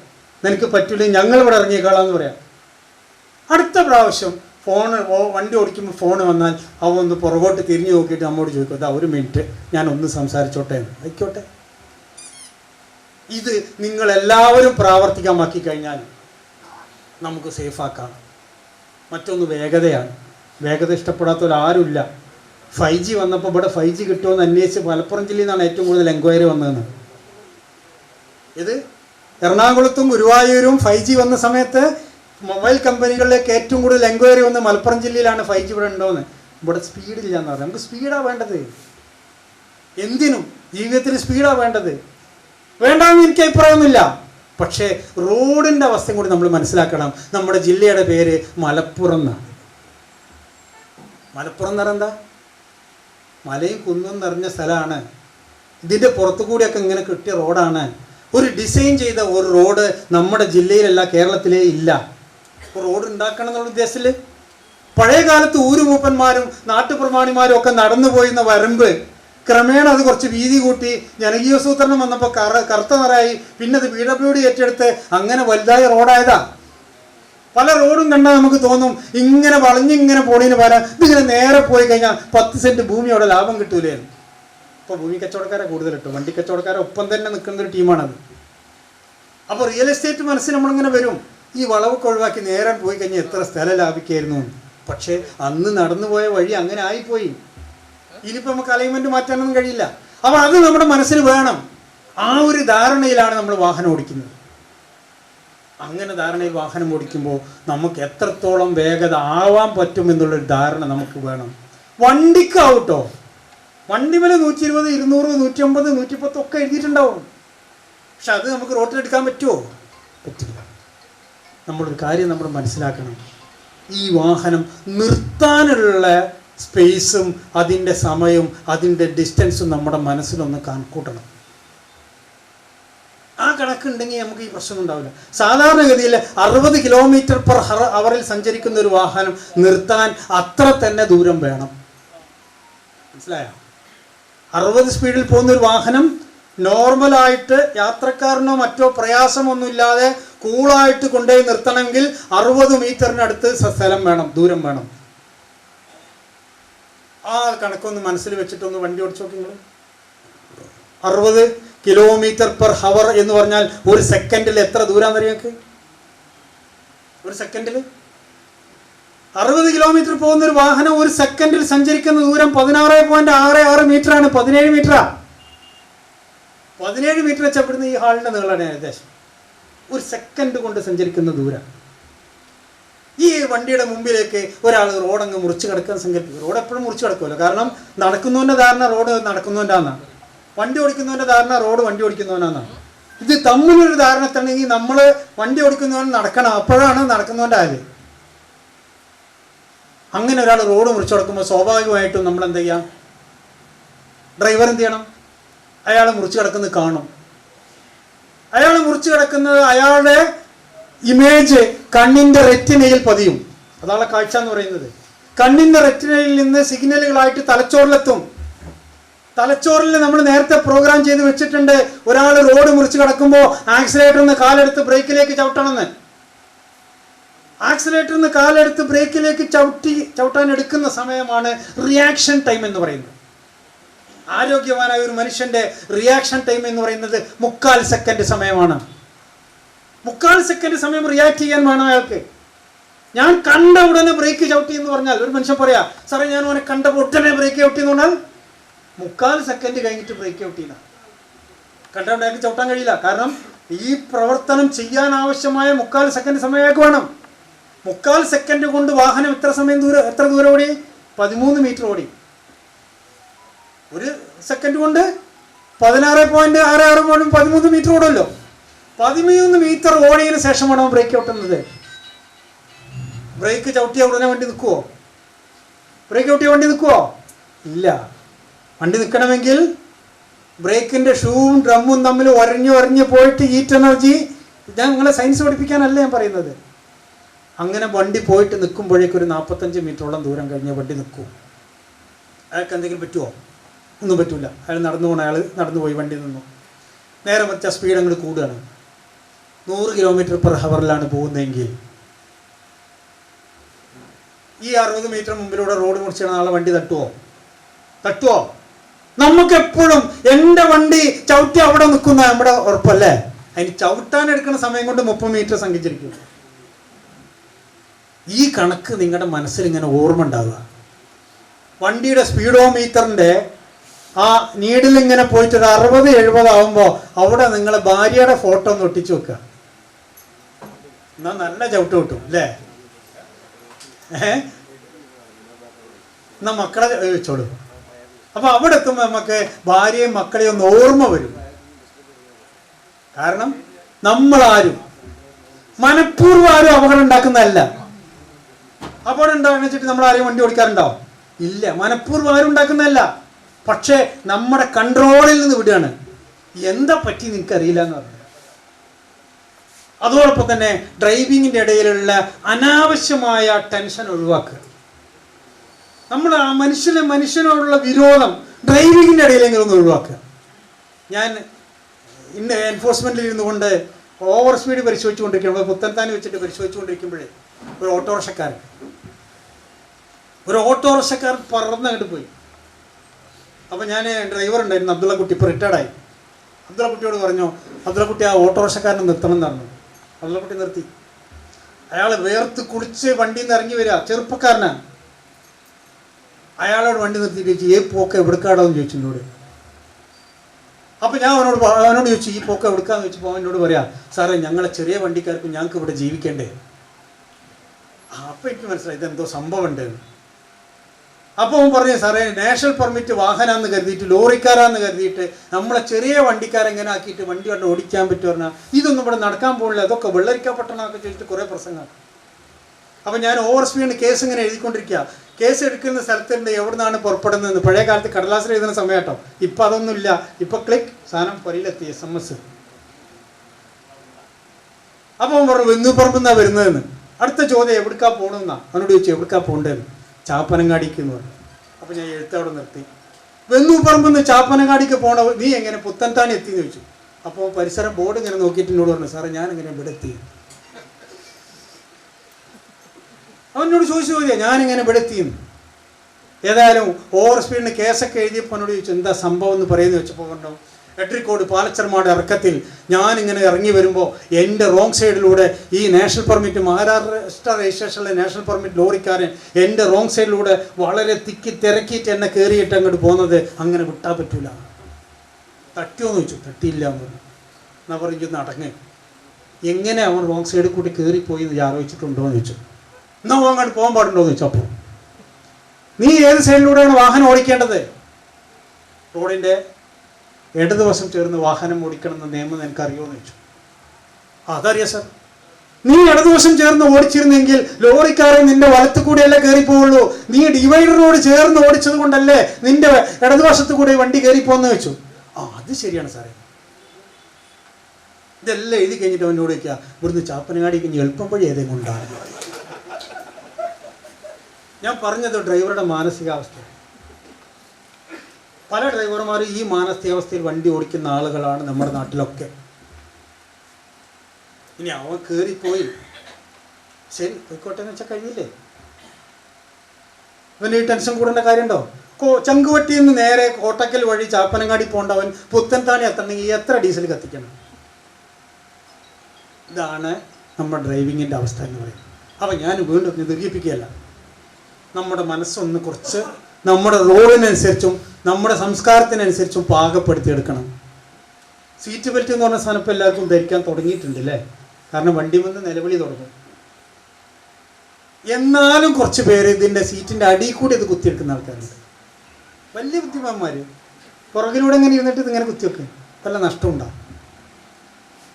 നിനക്ക് പറ്റില്ല ഞങ്ങൾ ഇവിടെ ഇറങ്ങിയേക്കാളാന്ന് പറയാം. അടുത്ത പ്രാവശ്യം ഫോണ് വണ്ടി ഓടിക്കുമ്പോൾ ഫോൺ വന്നാൽ അവ ഒന്ന് പുറകോട്ട് തിരിഞ്ഞു നോക്കിയിട്ട് നമ്മോട് ചോദിക്കും അതാ ഒരു മിനിറ്റ് ഞാൻ ഒന്ന് സംസാരിച്ചോട്ടെ എന്ന്. ആയിക്കോട്ടെ. ഇത് നിങ്ങളെല്ലാവരും പ്രാവർത്തികമാക്കി കഴിഞ്ഞാൽ നമുക്ക് സേഫാക്കാം മറ്റൊന്ന് വേഗതയാണ്. വേഗത ഇഷ്ടപ്പെടാത്തവർ ആരുമില്ല. ഫൈവ് ജി വന്നപ്പോൾ ഇവിടെ ഫൈവ് ജി കിട്ടുമെന്ന് അന്വേഷിച്ച് മലപ്പുറം ജില്ലയിൽ നിന്നാണ് ഏറ്റവും കൂടുതൽ എൻക്വയറി വന്നതെന്ന്. ഇത് എറണാകുളത്തും ഗുരുവായൂരും ഫൈവ് ജി വന്ന സമയത്ത് മൊബൈൽ കമ്പനികളിലേക്ക് ഏറ്റവും കൂടുതൽ എൻക്വയറി വന്ന് മലപ്പുറം ജില്ലയിലാണ് ഫൈവ് ജി ഇവിടെ ഉണ്ടോന്ന്. ഇവിടെ സ്പീഡില്ല എന്ന് പറഞ്ഞു നമുക്ക് സ്പീഡാണ് വേണ്ടത്. എന്തിനും ജീവിതത്തിന് സ്പീഡാണ് വേണ്ടത്. വേണ്ടാന്ന് എനിക്ക് അഭിപ്രായമൊന്നുമില്ല. പക്ഷേ റോഡിന്റെ അവസ്ഥയും കൂടി നമ്മൾ മനസ്സിലാക്കണം. നമ്മുടെ ജില്ലയുടെ പേര് മലപ്പുറം എന്നാണ്. മലപ്പുറം എന്ന് പറഞ്ഞാൽ എന്താ? മലയും കുന്നും നിറഞ്ഞ സ്ഥലമാണ്. ഇതിന്റെ പുറത്തു കൂടിയൊക്കെ ഇങ്ങനെ കിട്ടിയ റോഡാണ് ഒരു ഡിസൈൻ ചെയ്ത ഒരു റോഡ് നമ്മുടെ ജില്ലയിലല്ല കേരളത്തിലേ ഇല്ല. റോഡ് ഉണ്ടാക്കണം എന്നുള്ള ഉദ്ദേശത്തിൽ പഴയ കാലത്ത് ഊരുമൂപ്പന്മാരും നാട്ടുപ്രമാണിമാരും ഒക്കെ നടന്നു പോയിരുന്ന വരമ്പ് ക്രമേണ അത് കുറച്ച് വീതി കൂട്ടി ജനകീയസൂത്രണം വന്നപ്പോൾ കറ കറുത്ത നിറയായി. പിന്നെ അത് പി ഡബ്ല്യു ഡി ഏറ്റെടുത്ത് അങ്ങനെ വലുതായ റോഡായതാ. പല റോഡും കണ്ടാൽ നമുക്ക് തോന്നും ഇങ്ങനെ വളഞ്ഞിങ്ങനെ പോണീന് പകരം ഇതിങ്ങനെ നേരെ പോയി കഴിഞ്ഞാൽ പത്ത് സെന്റ് ഭൂമിയോടെ ലാഭം കിട്ടൂലേ? ഇപ്പോൾ ഭൂമി കച്ചവടക്കാരെ കൂടുതൽ കിട്ടും വണ്ടി കച്ചവടക്കാരെ ഒപ്പം തന്നെ നിൽക്കുന്ന ഒരു ടീമാണത്. അപ്പോൾ റിയൽ എസ്റ്റേറ്റ് മനസ്സിൽ നമ്മളിങ്ങനെ വരും. ഈ വളവൊക്കെ ഒഴിവാക്കി നേരെ പോയി കഴിഞ്ഞാൽ എത്ര സ്ഥലം ലാഭിക്കായിരുന്നു. പക്ഷേ അന്ന് നടന്നു പോയ വഴി അങ്ങനെ ആയിപ്പോയി. ഇനിയിപ്പോൾ നമുക്ക് അലൈൻമെന്റ് മാറ്റാനൊന്നും കഴിയില്ല. അപ്പോൾ അത് നമ്മുടെ മനസ്സിൽ വേണം. ആ ഒരു ധാരണയിലാണ് നമ്മൾ വാഹനം ഓടിക്കുന്നത്. അങ്ങനെ ധാരണയിൽ വാഹനം ഓടിക്കുമ്പോൾ നമുക്ക് എത്രത്തോളം വേഗത ആവാൻ പറ്റും എന്നുള്ളൊരു ധാരണ നമുക്ക് വേണം. വണ്ടിക്കാവട്ടോ വണ്ടി വില നൂറ്റി ഇരുപത് ഇരുന്നൂറ് നൂറ്റി അമ്പത് നൂറ്റി ഒക്കെ എഴുതിയിട്ടുണ്ടാവും. പക്ഷെ അത് നമുക്ക് റോട്ടിലെടുക്കാൻ പറ്റുമോ പറ്റില്ല. നമ്മളൊരു കാര്യം നമ്മൾ മനസ്സിലാക്കണം. ഈ വാഹനം നിർത്താനുള്ള സ്പേസും അതിന്റെ സമയവും അതിന്റെ ഡിസ്റ്റൻസും നമ്മുടെ മനസ്സിലൊന്ന് കണക്കൂട്ടണം. ആ കണക്കുണ്ടെങ്കിൽ നമുക്ക് ഈ പ്രശ്നം ഉണ്ടാവില്ല. സാധാരണഗതിയിൽ അറുപത് കിലോമീറ്റർ പെർ അവറിൽ സഞ്ചരിക്കുന്ന ഒരു വാഹനം നിർത്താൻ അത്ര തന്നെ ദൂരം വേണം. മനസ്സിലായോ? അറുപത് സ്പീഡിൽ പോകുന്ന ഒരു വാഹനം നോർമലായിട്ട് യാത്രക്കാരനോ മറ്റോ പ്രയാസമൊന്നുമില്ലാതെ കൂളായിട്ട് കൊണ്ടുപോയി നിർത്തണമെങ്കിൽ അറുപത് മീറ്ററിനടുത്ത് സ്ഥലം വേണം ദൂരം വേണം. ആ കണക്കൊന്ന് മനസ്സിൽ വെച്ചിട്ടൊന്ന് വണ്ടി ഓടിച്ചു നോക്കി നിങ്ങൾ അറുപത് കിലോമീറ്റർ പെർ ഹവർ എന്ന് പറഞ്ഞാൽ ഒരു സെക്കൻഡിൽ എത്ര ദൂരം നിങ്ങൾക്ക് ഒരു സെക്കൻഡിൽ അറുപത് കിലോമീറ്റർ പോകുന്ന ഒരു വാഹനം ഒരു സെക്കൻഡിൽ സഞ്ചരിക്കുന്ന ദൂരം പതിനാറ് പോയിന്റ് ആറ് ആറ് മീറ്റർ ആണ് പതിനേഴ് മീറ്ററാ. പതിനേഴ് മീറ്റർ വെച്ചപ്പെടുന്ന ഈ ഹാളിന്റെ നീളമാണ് ഏകദേശം. ഒരു സെക്കൻഡ് കൊണ്ട് സഞ്ചരിക്കുന്ന ദൂരം. ഈ വണ്ടിയുടെ മുമ്പിലേക്ക് ഒരാൾ റോഡങ്ങ് മുറിച്ച് കിടക്കാൻ സങ്കല്പിക്കും. റോഡ് എപ്പോഴും മുറിച്ച് കിടക്കുമല്ലോ. കാരണം നടക്കുന്നവന്റെ ധാരണ റോഡ് നടക്കുന്നവന്റെന്നാണ് വണ്ടി ഓടിക്കുന്നവന്റെ ധാരണ റോഡ് വണ്ടി ഓടിക്കുന്നവനാന്നാണ് ഇത് തമ്മിലൊരു ധാരണത്തുണ്ടെങ്കിൽ നമ്മൾ വണ്ടി ഓടിക്കുന്നവൻ നടക്കണം. അപ്പോഴാണ് നടക്കുന്നവന്റെ ആര് അങ്ങനെ ഒരാൾ റോഡ് മുറിച്ച് കിടക്കുമ്പോൾ സ്വാഭാവികമായിട്ടും നമ്മൾ എന്ത് ചെയ്യാം ഡ്രൈവർ എന്ത് ചെയ്യണം? അയാൾ മുറിച്ച് കിടക്കുന്നത് കാണും. അയാൾ മുറിച്ച് കിടക്കുന്നത് അയാളുടെ ഇമേജ് കണ്ണിന്റെ റെറ്റിനയിൽ പതിയും. അതാണ് കാഴ്ച എന്ന് പറയുന്നത്. കണ്ണിന്റെ റെറ്റിനയിൽ നിന്ന് സിഗ്നലുകളായിട്ട് തലച്ചോറിലെത്തും. തലച്ചോറിൽ നമ്മൾ നേരത്തെ പ്രോഗ്രാം ചെയ്ത് വെച്ചിട്ടുണ്ട്. ഒരാൾ റോഡ് മുറിച്ച് കിടക്കുമ്പോൾ ആക്സിലേറ്ററിൽ നിന്ന് കാലെടുത്ത് ബ്രേക്കിലേക്ക് ചവിട്ടണമെന്ന്. ആക്സിലേറ്ററിൽ നിന്ന് കാലെടുത്ത് ബ്രേക്കിലേക്ക് ചവിട്ടി ചവിട്ടാൻ എടുക്കുന്ന സമയമാണ് റിയാക്ഷൻ ടൈം എന്ന് പറയുന്നത്. ആരോഗ്യവാനായ ഒരു മനുഷ്യന്റെ റിയാക്ഷൻ ടൈം എന്ന് പറയുന്നത് മുക്കാൽ സെക്കൻഡ് സമയമാണ്. മുക്കാൽ സെക്കൻഡ് സമയം റിയാക്ട് ചെയ്യാൻ വേണം അയാൾക്ക്. ഞാൻ കണ്ട ഉടനെ ബ്രേക്ക് ചവിട്ടി എന്ന് പറഞ്ഞാൽ ഒരു മനുഷ്യൻ പറയാ സാറേ ഞാൻ അവനെ കണ്ട ഉടനെ ബ്രേക്ക് ചവിട്ടി എന്ന് പറഞ്ഞാൽ മുക്കാൽ സെക്കൻഡ് കഴിഞ്ഞിട്ട് ബ്രേക്ക് ചവിട്ടിന കണ്ട ഉടനെ അയാൾക്ക് ചവിട്ടാൻ കഴിയില്ല. കാരണം ഈ പ്രവർത്തനം ചെയ്യാൻ ആവശ്യമായ മുക്കാൽ സെക്കൻഡ് സമയം വേണം. മുക്കാൽ സെക്കൻഡ് കൊണ്ട് വാഹനം എത്ര സമയം ദൂരം എത്ര ദൂരം ഓടി? പതിമൂന്ന് മീറ്റർ ഓടി. ഒരു സെക്കൻഡ് കൊണ്ട് പതിനാറ് പോയിന്റ് ആറ് ആറ് പോയിന്റ് പതിമൂന്ന് മീറ്റർ ഓടുമല്ലോ. പതിമൂന്ന് മീറ്റർ ഓടിയതിനു ശേഷമാണ് അവൻ ബ്രേക്ക് ഔട്ടുന്നത് ബ്രേക്ക് ചവിട്ടിയ ഉടനെ വണ്ടി നിൽക്കുവോ ബ്രേക്ക് ചവിട്ടിയ വണ്ടി നിൽക്കുവോ ഇല്ല. വണ്ടി നിൽക്കണമെങ്കിൽ ബ്രേക്കിന്റെ ഷൂവും ഡ്രമ്മും തമ്മിൽ ഒരഞ്ഞു ഒരഞ്ഞു പോയിട്ട് ഹീറ്റ് എനർജി ഞാൻ നിങ്ങളെ സയൻസ് പഠിപ്പിക്കാനല്ല ഞാൻ പറയുന്നത്. അങ്ങനെ വണ്ടി പോയിട്ട് നിൽക്കുമ്പോഴേക്കും ഒരു നാൽപ്പത്തഞ്ച് മീറ്ററോളം ദൂരം കഴിഞ്ഞ് വണ്ടി നിൽക്കും. അയാൾക്ക് എന്തെങ്കിലും പറ്റുമോ ഒന്നും പറ്റില്ല അയാൾ നടന്നു പോകണം അയാൾ നടന്നു പോയി വണ്ടി നിന്നു. നേരെ മറ്റ സ്പീഡ് അങ്ങോട്ട് കൂടുകയാണ്. നൂറ് കിലോമീറ്റർ പെർ ഹവറിലാണ് പോകുന്നതെങ്കിൽ ഈ അറുപത് മീറ്റർ മുമ്പിലൂടെ റോഡ് മുറിച്ചാണ് നാളെ വണ്ടി തട്ടുവോ? തട്ടുവോ? നമുക്കെപ്പോഴും എന്റെ വണ്ടി ചവിട്ടി അവിടെ നിൽക്കുന്ന നമ്മുടെ ഉറപ്പല്ലേ? അതിന് ചവിട്ടാൻ എടുക്കുന്ന സമയം കൊണ്ട് മുപ്പത് മീറ്റർ സംഘിച്ചിരിക്കും ഈ കണക്ക് നിങ്ങളുടെ മനസ്സിൽ ഇങ്ങനെ ഓർമ്മ ഉണ്ടാവുക. വണ്ടിയുടെ സ്പീഡോമീറ്ററിന്റെ ആ നീഡിൽ ഇങ്ങനെ പോയിട്ട് ഒരു അറുപത് എഴുപത് ആവുമ്പോൾ അവിടെ നിങ്ങളെ ഭാര്യയുടെ ഫോട്ടോ ഒന്ന് ഒട്ടിച്ചു വെക്കുക. എന്നാ നല്ല ചവിട്ട് കിട്ടും അല്ലേ? എന്നാ മക്കളെ വെച്ചോളൂ. അപ്പൊ അവിടെ എത്തുമ്പോൾ നമുക്ക് ഭാര്യയും മക്കളെയും ഒന്ന് ഓർമ്മ വരും. കാരണം നമ്മളാരും മനഃപൂർവം ആരും അപകടം ഉണ്ടാക്കുന്നതല്ല. അപകടം ഉണ്ടാകുന്ന വെച്ചിട്ട് നമ്മൾ ആരെയും വണ്ടി ഓടിക്കാറുണ്ടോ ഇല്ല മനഃപൂർവം ആരും ഉണ്ടാക്കുന്നതല്ല. പക്ഷേ നമ്മുടെ കൺട്രോളിൽ നിന്ന് വിടുകയാണ്. എന്താ പറ്റി നിങ്ങൾക്ക് അറിയില്ല എന്ന് പറഞ്ഞു. അതോടൊപ്പം തന്നെ ഡ്രൈവിങ്ങിന്റെ ഇടയിലുള്ള അനാവശ്യമായ ടെൻഷൻ ഒഴിവാക്കുക. നമ്മൾ ആ മനുഷ്യന് മനുഷ്യനോടുള്ള വിരോധം ഡ്രൈവിങ്ങിന്റെ ഇടയിലെങ്കിലും ഒന്ന് ഒഴിവാക്കുക. ഞാൻ ഇന്ന് എൻഫോഴ്സ്മെന്റിൽ ഇരുന്നു കൊണ്ട് ഓവർ സ്പീഡ് പരിശോധിച്ചുകൊണ്ടിരിക്കുമ്പോൾ പുത്തൻതാനി വെച്ചിട്ട് പരിശോധിച്ചുകൊണ്ടിരിക്കുമ്പോഴേ ഒരു ഓട്ടോറിക്ഷക്കാരൻ ഒരു ഓട്ടോറിക്ഷക്കാരൻ പറന്നങ്ങോട്ട് പോയി. അപ്പോൾ ഞാൻ ഡ്രൈവർ ഉണ്ടായിരുന്നു അബ്ദുള്ളക്കുട്ടി. ഇപ്പോൾ റിട്ടയർഡായി അബ്ദുള്ളക്കുട്ടിയോട് പറഞ്ഞു അബ്ദുള്ളക്കുട്ടി ആ ഓട്ടോറിക്ഷക്കാരനെ നിർത്തണം എന്ന് പറഞ്ഞു. അബ്ദുള്ള കുട്ടി നിർത്തി. അയാൾ വേർത്ത് കുളിച്ച് വണ്ടിയിൽ നിന്ന് ഇറങ്ങി വരിക. ചെറുപ്പക്കാരനാണ് അയാളോട് വണ്ടി നിർത്തിയിട്ട് ചോദിച്ചു ഏ പോക്ക് എവിടുക്കാടോന്ന് ചോദിച്ചു എന്നോട്. അപ്പോൾ ഞാൻ അവനോട് അവനോട് ചോദിച്ചു ഈ പോക്ക് എവിടുക്കാന്ന്? ചോദിച്ചപ്പോൾ അവനോട് പറയാം സാറേ ഞങ്ങളെ ചെറിയ വണ്ടിക്കാർക്ക് ഞങ്ങൾക്ക് ഇവിടെ ജീവിക്കണ്ടേ? അപ്പം എനിക്ക് മനസ്സിലായി ഇതെന്തോ സംഭവം ഉണ്ട് അപ്പോൾ അവൻ പറഞ്ഞു സാറേ നാഷണൽ പെർമിറ്റ് വാഹനമെന്ന് കരുതിയിട്ട് ലോറിക്കാരാന്ന് കരുതിയിട്ട് നമ്മളെ ചെറിയ വണ്ടിക്കാരെങ്ങനെ ആക്കിയിട്ട് വണ്ടി കൊണ്ട് ഓടിക്കാൻ പറ്റും പറഞ്ഞാൽ ഇതൊന്നും ഇവിടെ നടക്കാൻ പോകുന്നില്ല അതൊക്കെ വെള്ളരിക്കപ്പെട്ടണമൊക്കെ ചോദിച്ചിട്ട് കുറേ പ്രസംഗം അപ്പം ഞാൻ ഓവർ സ്പീഡ് കേസ് ഇങ്ങനെ എഴുതിക്കൊണ്ടിരിക്കുക കേസ് എടുക്കുന്ന സ്ഥലത്തുണ്ട് എവിടെ നിന്നാണ് പുറപ്പെടുന്നത് പഴയ കാലത്ത് കടലാസിൽ എഴുതുന്ന സമയം കേട്ടോ ഇപ്പം അതൊന്നുമില്ല ഇപ്പം ക്ലിക്ക്. സാധനം പൊരിയിലെത്തി എസ് എം എസ് അപ്പോൾ അവൻ പറഞ്ഞു വെന്നു പറമ്പെന്നാണ് വരുന്നതെന്ന്? അടുത്ത ചോദ്യം എവിടുക്കാ പോകണമെന്നാ അവനോട് ചോദിച്ചു എവിടുക്കാ പോകേണ്ടതെന്ന് ചാപ്പനങ്ങാടിക്ക് എന്ന് പറഞ്ഞു. അപ്പോൾ ഞാൻ എഴുത്തവിടെ നിർത്തി. വെന്നുപറമ്പ് നിന്ന് ചാപ്പനങ്ങാടിക്ക് പോണ നീ എങ്ങനെ പുത്തൻതാൻ എത്തി എന്ന് ചോദിച്ചു. അപ്പോൾ പരിസര ബോർഡ് ഇങ്ങനെ നോക്കിയിട്ട് എന്നോട് പറഞ്ഞു സാറേ ഞാൻ എങ്ങനെ ഇവിടെ എത്തി അവനോട് ചോദിച്ചു ചോദിയാ ഞാനിങ്ങനെ ഇവിടെ എത്തിയെന്ന് ഏതായാലും ഓവർ സ്പീഡിന് കേസൊക്കെ എഴുതിയപ്പോൾ എന്നോട് ചോദിച്ചു എന്താ സംഭവം എന്ന് പറയുന്നത് വെച്ചപ്പോൾ പറഞ്ഞു എട്രിക്കോട് പാലച്ചർമാട് ഇറക്കത്തിൽ ഞാനിങ്ങനെ ഇറങ്ങി വരുമ്പോൾ എന്റെ റോങ് സൈഡിലൂടെ ഈ നാഷണൽ പെർമിറ്റ് മഹാരാഷ്ട്ര രജിസ്ട്രേഷനിലെ നാഷണൽ പെർമിറ്റ് ലോറിക്കാരൻ എന്റെ റോങ് സൈഡിലൂടെ വളരെ തിക്കി തിരക്കിയിട്ട് എന്നെ കയറിയിട്ട് അങ്ങോട്ട് പോകുന്നത് അങ്ങനെ വിട്ടാൽ പറ്റൂല. തട്ടിയോന്ന് ചോദിച്ചു. തട്ടിയില്ല എന്ന് പറഞ്ഞു. എന്നാ പറഞ്ഞു നടങ്ങ് എങ്ങനെ അവൻ റോങ് സൈഡിൽ കൂടി കയറിപ്പോയി എന്ന് ആലോചിച്ചിട്ടുണ്ടോ എന്ന് ചോദിച്ചു. എന്നാ അങ്ങോട്ട് പോകാൻ പാടുണ്ടോ എന്ന് അപ്പോൾ. നീ ഏത് സൈഡിലൂടെയാണ് വാഹനം ഓടിക്കേണ്ടത്? റോഡിന്റെ ഇടതുവശം ചേർന്ന് വാഹനം ഓടിക്കണമെന്ന നിയമം നിനക്ക് അറിയുമോ എന്ന് ചോദിച്ചു. "ആ, അതറിയാം സാർ. നീ ഇടതുവശം ചേർന്ന് ഓടിച്ചിരുന്നെങ്കിൽ ലോറിക്കാരൻ നിന്റെ വലത്തു കൂടെയല്ലേ കയറി പോവുള്ളൂ നീ ഡിവൈഡറിനോട് ചേർന്ന് ഓടിച്ചത് കൊണ്ടല്ലേ നിന്റെ ഇടതുവശത്ത് കൂടെ വണ്ടി കയറി പോന്ന് വെച്ചു ആ അത് ശരിയാണ് സാറേ. ഇതെല്ലാം എഴുതി കഴിഞ്ഞിട്ട് അവനോട് വയ്ക്കുക ഇവിടുന്ന് ചാപ്പനങ്ങാടി കഴിഞ്ഞ് എളുപ്പം വഴി ഏതെങ്കിലും ഉണ്ടാകും ഞാൻ പറഞ്ഞത് ഡ്രൈവറുടെ മാനസികാവസ്ഥ പല ഡ്രൈവർമാരും ഈ മാനസികാവസ്ഥയിൽ വണ്ടി ഓടിക്കുന്ന ആളുകളാണ് നമ്മുടെ നാട്ടിലൊക്കെ. ഇനി അവൻ കയറിപ്പോയി ശരി പോയിക്കോട്ടെ എന്ന് വെച്ചാൽ കഴിയില്ലേ? ഇവന് ഈ ടെൻഷൻ കൂടേണ്ട കാര്യമുണ്ടോ കോ ചങ്കുവട്ടിയിൽ നിന്ന് നേരെ കോട്ടക്കൽ വഴി ചാപ്പനങ്ങാടി പോകേണ്ടവൻ പുത്തൻതാണി എത്തണമെങ്കിൽ എത്ര ഡീസൽ കത്തിക്കണം? ഇതാണ് നമ്മുടെ ഡ്രൈവിങ്ങിന്റെ അവസ്ഥ എന്ന് പറയുന്നത്. അപ്പം ഞാൻ വീണ്ടും ഇത് ദീർഘിപ്പിക്കുകയല്ല. നമ്മുടെ മനസ്സൊന്ന് കുറച്ച് നമ്മുടെ റോഡിനനുസരിച്ചും നമ്മുടെ സംസ്കാരത്തിനനുസരിച്ചും പാകപ്പെടുത്തിയെടുക്കണം. സീറ്റ് ബെൽറ്റ് എന്ന് പറഞ്ഞ സാധനം ഇപ്പോൾ എല്ലാവർക്കും ധരിക്കാൻ തുടങ്ങിയിട്ടുണ്ട് അല്ലേ കാരണം വണ്ടി വന്ന് നിലവിളി തുടങ്ങും. എന്നാലും കുറച്ച് പേര് ഇതിന്റെ സീറ്റിന്റെ അടിയിൽ കൂടി ഇത് കുത്തിയെടുക്കുന്ന ആൾക്കാരുണ്ട്. വലിയ ബുദ്ധിമാന്മാർ പുറകിലൂടെ ഇങ്ങനെ ഇരുന്നിട്ട് ഇതിങ്ങനെ കുത്തിവെക്കും. വല്ല നഷ്ടമുണ്ടാകും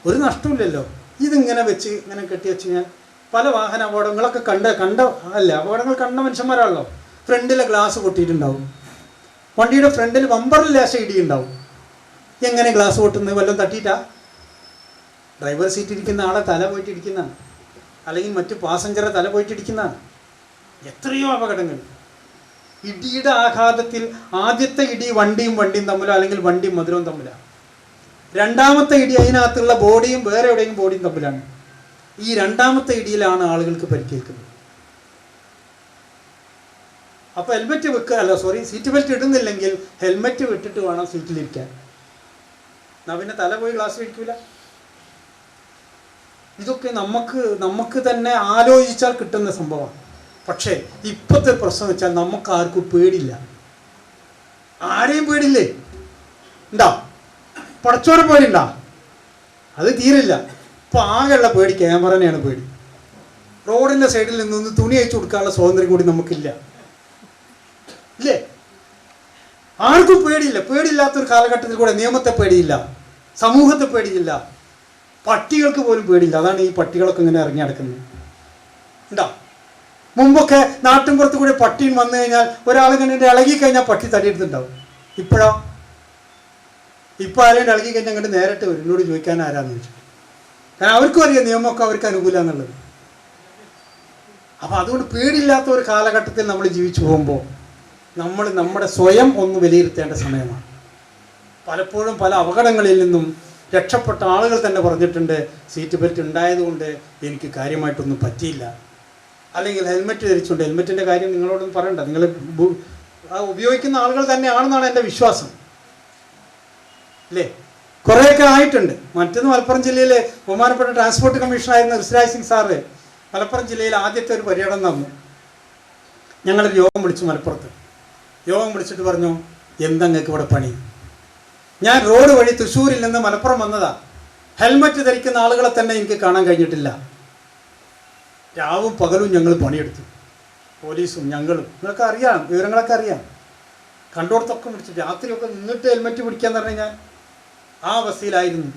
ഒരു നഷ്ടമില്ലല്ലോ ഇതിങ്ങനെ വെച്ച് ഇങ്ങനെ കെട്ടി വെച്ച് കഴിഞ്ഞാൽ പല വാഹന അപകടങ്ങളൊക്കെ കണ്ട കണ്ട അല്ല അപകടങ്ങൾ കണ്ട മനുഷ്യന്മാരാണല്ലോ. ഫ്രണ്ടിലെ ഗ്ലാസ് പൊട്ടിയിട്ടുണ്ടാവും. വണ്ടിയുടെ ഫ്രണ്ടിൽ വമ്പറിൽ ലേശം ഇടിയുണ്ടാവും എങ്ങനെ ഗ്ലാസ് പൊട്ടുന്നത്? വല്ലതും തട്ടിയിട്ടാ? ഡ്രൈവർ സീറ്റ് ഇരിക്കുന്ന ആളെ തല പോയിട്ട് ഇരിക്കുന്നതാണ് അല്ലെങ്കിൽ മറ്റ് പാസഞ്ചറെ തല പോയിട്ട് ഇരിക്കുന്നതാണ് എത്രയോ അപകടങ്ങൾ. ഇടിയുടെ ആഘാതത്തിൽ ആദ്യത്തെ ഇടി വണ്ടിയും വണ്ടിയും തമ്മിലോ അല്ലെങ്കിൽ വണ്ടിയും മധുരവും തമ്മിലാണ് രണ്ടാമത്തെ ഇടി അതിനകത്തുള്ള ബോഡിയും വേറെ എവിടെയും ബോഡിയും തമ്മിലാണ്. ഈ രണ്ടാമത്തെ ഇടിയിലാണ് ആളുകൾക്ക് പരിക്കേൽക്കുന്നത്. അപ്പോൾ ഹെൽമെറ്റ് വെക്കുക അല്ല സോറി സീറ്റ് ബെൽറ്റ് ഇടുന്നില്ലെങ്കിൽ ഹെൽമെറ്റ് വിട്ടിട്ട് വേണം സീറ്റിലിരിക്കാൻ എന്നാ പിന്നെ തല പോയി ഗ്ലാസ് വയ്ക്കൂല ഇതൊക്കെ നമുക്ക് നമുക്ക് തന്നെ ആലോചിച്ചാൽ കിട്ടുന്ന സംഭവമാണ്. പക്ഷേ ഇപ്പോഴത്തെ പ്രശ്നം വെച്ചാൽ നമുക്ക് ആർക്കും പേടില്ല ആരെയും പേടില്ലേ ഉണ്ടാ പടച്ചോരെ പേടിണ്ടാ അത് തീരില്ല. ഇപ്പൊ ആകെയുള്ള പേടി ക്യാമറനെയാണ് പേടി. റോഡിന്റെ സൈഡിൽ നിന്നൊന്ന് തുണി അയച്ചു കൊടുക്കാനുള്ള സ്വാതന്ത്ര്യം കൂടി നമുക്കില്ല. ഇല്ലേ? ആർക്കും പേടിയില്ല. പേടിയില്ലാത്തൊരു കാലഘട്ടത്തിൽ കൂടെ നിയമത്തെ പേടിയില്ല. സമൂഹത്തെ പേടിയില്ല. പട്ടികൾക്ക് പോലും പേടിയില്ല. അതാണ് ഈ പട്ടികളൊക്കെ ഇങ്ങനെ ഇറങ്ങി നടക്കുന്നത്. ഉണ്ടോ? മുമ്പൊക്കെ നാട്ടിൻപുറത്ത് കൂടെ പട്ടിയും വന്നു കഴിഞ്ഞാൽ ഒരാൾ ഇങ്ങനെ ഇളകി കഴിഞ്ഞാൽ പട്ടി തടിയെടുത്തുണ്ടാവും ഇപ്പോഴോ? ഇപ്പൊ ആരെയും ഇളകി കഴിഞ്ഞാൽ അങ്ങോട്ട് നേരിട്ട് വരും. എന്നോട് ചോദിക്കാൻ ആരാന്ന് ചോദിച്ചു. കാരണം അവർക്കും അറിയാം നിയമമൊക്കെ അവർക്ക് അനുകൂലമാണെന്നുള്ളത് അപ്പൊ അതുകൊണ്ട് പേടിയില്ലാത്ത ഒരു കാലഘട്ടത്തിൽ നമ്മൾ ജീവിച്ചു പോകുമ്പോൾ നമ്മൾ നമ്മുടെ സ്വയം ഒന്ന് വിലയിരുത്തേണ്ട സമയമാണ്. പലപ്പോഴും പല അപകടങ്ങളിൽ നിന്നും രക്ഷപ്പെട്ട ആളുകൾ തന്നെ പറഞ്ഞിട്ടുണ്ട് സീറ്റ് ബെൽറ്റ് ഉണ്ടായതുകൊണ്ട് എനിക്ക് കാര്യമായിട്ടൊന്നും പറ്റിയില്ല. അല്ലെങ്കിൽ ഹെൽമെറ്റ് ധരിച്ചുകൊണ്ട് ഹെൽമെറ്റിന്റെ കാര്യം നിങ്ങളോടൊന്നും പറയണ്ട. നിങ്ങൾ ഉപയോഗിക്കുന്ന ആളുകൾ തന്നെയാണെന്നാണ് എന്റെ വിശ്വാസം. അല്ലേ? കുറേയൊക്കെ ആയിട്ടുണ്ട്. മറ്റൊന്ന് മലപ്പുറം ജില്ലയിലെ ബഹുമാനപ്പെട്ട ട്രാൻസ്പോർട്ട് കമ്മീഷണറായിരുന്ന ഋഷിരാജ് സിംഗ് സാറ് മലപ്പുറം ജില്ലയിൽ ആദ്യത്തെ ഒരു പര്യടനം തന്നു ഞങ്ങളൊരു യോഗം വിളിച്ചു മലപ്പുറത്ത്. യോഗം വിളിച്ചിട്ട് പറഞ്ഞു എന്തങ്ങൾക്ക് ഇവിടെ പണി? ഞാൻ റോഡ് വഴി തൃശ്ശൂരിൽ നിന്ന് മലപ്പുറം വന്നതാ. ഹെൽമറ്റ് ധരിക്കുന്ന ആളുകളെ തന്നെ എനിക്ക് കാണാൻ കഴിഞ്ഞിട്ടില്ല. രാവും പകലും ഞങ്ങൾ പണിയെടുത്തു. പോലീസും ഞങ്ങളും. നിങ്ങൾക്ക് അറിയാം വിവരങ്ങളൊക്കെ അറിയാം. കണ്ടോടത്തൊക്കെ പിടിച്ചു രാത്രിയൊക്കെ നിന്നിട്ട് ഹെൽമറ്റ് പിടിക്കാന്ന് പറഞ്ഞു ഞാൻ ആ അവസ്ഥയിലായിരുന്നു.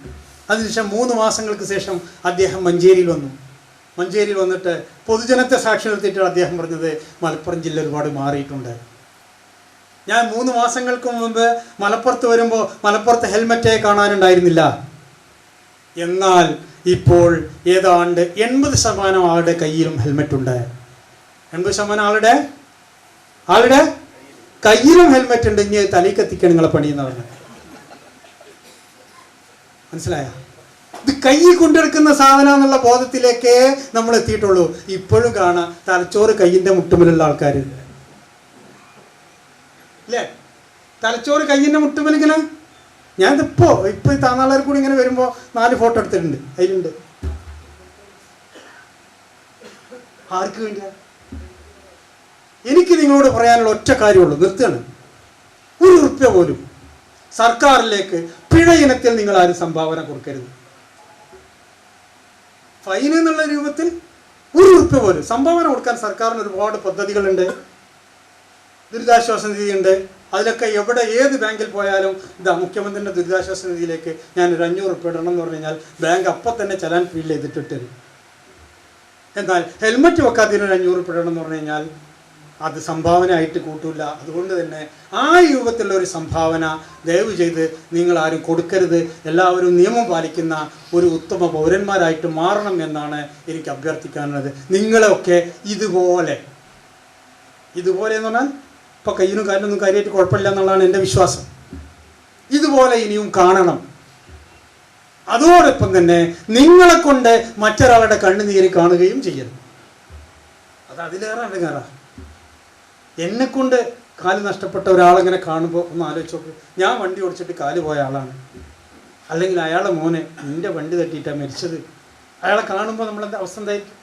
അതിനുശേഷം മൂന്ന് മാസങ്ങൾക്ക് ശേഷം അദ്ദേഹം മഞ്ചേരിയിൽ വന്നു. മഞ്ചേരിയിൽ വന്നിട്ട് പൊതുജനത്തെ സാക്ഷി നിർത്തിയിട്ടാണ് അദ്ദേഹം പറഞ്ഞത് മലപ്പുറം ജില്ല ഒരുപാട് മാറിയിട്ടുണ്ട്. ഞാൻ മൂന്ന് മാസങ്ങൾക്ക് മുമ്പ് മലപ്പുറത്ത് വരുമ്പോൾ മലപ്പുറത്ത് ഹെൽമറ്റേ കാണാനുണ്ടായിരുന്നില്ല. എന്നാൽ ഇപ്പോൾ ഏതാണ്ട് എൺപത് ശതമാനം ആളുടെ കയ്യിലും ഹെൽമെറ്റ് ഉണ്ട്. എൺപത് ശതമാനം ആളുടെ? ആളുടെ? കയ്യിലും ഹെൽമെറ്റ് ഉണ്ട്. ഇനി തലയിൽ കത്തിക്കാൻ നിങ്ങളെ പണി പറഞ്ഞു മനസ്സിലായ? ഇത് കൈ കൊണ്ടെടുക്കുന്ന സാധനം എന്നുള്ള ബോധത്തിലേക്കേ നമ്മൾ എത്തിയിട്ടുള്ളൂ. ഇപ്പോഴും കാണാം. തലച്ചോറ് കയ്യിന്റെ മുട്ടുമലുള്ള ആൾക്കാർ ഇല്ലേ തലച്ചോറ് കയ്യിന്റെ മുട്ടുമിലിങ്ങനെ ഞാനിതിപ്പോ ഇപ്പൊ ഈ താന്നാളർ കൂടി ഇങ്ങനെ വരുമ്പോൾ നാല് ഫോട്ടോ എടുത്തിട്ടുണ്ട്. അതിലുണ്ട്. ആർക്ക് വേണ്ട എനിക്ക് നിങ്ങളോട് പറയാനുള്ള ഒറ്റ കാര്യമുള്ളൂ. നിർത്തുകയാണ്. ഒരു റുപ്യ പോലും സർക്കാരിലേക്ക് പിഴ ഇനത്തിൽ നിങ്ങൾ ആരും സംഭാവന കൊടുക്കരുത്. ഫൈൻ എന്നുള്ള രൂപത്തിൽ ഒരു റുപ്യ പോലും സംഭാവന കൊടുക്കാൻ സർക്കാരിന് ഒരുപാട് പദ്ധതികളുണ്ട്. ദുരിതാശ്വാസ നിധിയുണ്ട്. അതിലൊക്കെ എവിടെ ഏത് ബാങ്കിൽ പോയാലും ഇതാ മുഖ്യമന്ത്രിയുടെ ദുരിതാശ്വാസ നിധിയിലേക്ക് ഞാൻ ഒരു അഞ്ഞൂറ് ഉറുപ്പ്യ ഇടണം എന്ന് പറഞ്ഞു കഴിഞ്ഞാൽ ബാങ്ക് അപ്പം തന്നെ ചലാൻ ഫീൽ ചെയ്തിട്ട് തരും എന്നാൽ ഹെൽമറ്റ് വെക്കാത്തതിന് ഒരു അഞ്ഞൂറ് ഉറുപ്പ്യ ഇടണം എന്ന് പറഞ്ഞു കഴിഞ്ഞാൽ അത് സംഭാവനയായിട്ട് കൂട്ടില്ല അതുകൊണ്ട് തന്നെ ആ രൂപത്തിലുള്ള ഒരു സംഭാവന ദയവ് ചെയ്ത് നിങ്ങൾ ആരും കൊടുക്കരുത്. എല്ലാവരും നിയമം പാലിക്കുന്ന ഒരു ഉത്തമ പൗരന്മാരായിട്ട് മാറണം എന്നാണ് എനിക്ക് അഭ്യർത്ഥിക്കാനുള്ളത്. നിങ്ങളെയൊക്കെ ഇതുപോലെ ഇതുപോലെ എന്ന് പറഞ്ഞാൽ ഇപ്പോൾ കയ്യിനും കാലിനൊന്നും കാര്യമായിട്ട് കുഴപ്പമില്ല എന്നുള്ളതാണ് എന്റെ വിശ്വാസം. ഇതുപോലെ ഇനിയും കാണണം. അതോടൊപ്പം തന്നെ നിങ്ങളെ കൊണ്ട് മറ്റൊരാളുടെ കണ്ണുനീര് കാണുകയും ചെയ്യരുത് അത് അതിലേറെ അടങ്ങാറാ എന്നെ കൊണ്ട് കാൽ നഷ്ടപ്പെട്ട ഒരാളെങ്ങനെ കാണുമ്പോൾ ഒന്ന് ആലോചിച്ച് നോക്ക്. ഞാൻ വണ്ടി ഓടിച്ചിട്ട് കാൽ പോയ ആളാണ്. അല്ലെങ്കിൽ അയാളെ മോനെ നിന്റെ വണ്ടി തട്ടിയിട്ടാണ് മരിച്ചത്. അയാളെ കാണുമ്പോൾ നമ്മളെന്താ അവസ്ഥ എന്തായിരിക്കും?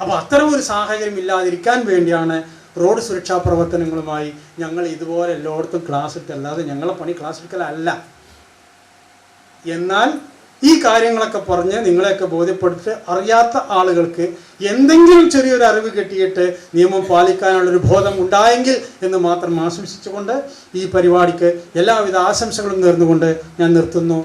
അപ്പോൾ അത്തരം ഒരു സാഹചര്യം ഇല്ലാതിരിക്കാൻ വേണ്ടിയാണ് റോഡ് സുരക്ഷാ പ്രവർത്തനങ്ങളുമായി ഞങ്ങൾ ഇതുപോലെ എല്ലായിടത്തും ക്ലാസ് എടുത്ത് അല്ലാതെ ഞങ്ങളെ പണി ക്ലാസ് എടുക്കലല്ല. എന്നാൽ ഈ കാര്യങ്ങളൊക്കെ പറഞ്ഞ് നിങ്ങളെയൊക്കെ ബോധ്യപ്പെടുത്തി അറിയാത്ത ആളുകൾക്ക് എന്തെങ്കിലും ചെറിയൊരു അറിവ് കിട്ടിയിട്ട് നിയമം പാലിക്കാനുള്ളൊരു ബോധം ഉണ്ടായെങ്കിൽ എന്ന് മാത്രം ആശംസിച്ചുകൊണ്ട് ഈ പരിപാടിക്ക് എല്ലാവിധ ആശംസകളും നേർന്നുകൊണ്ട് ഞാൻ നിർത്തുന്നു.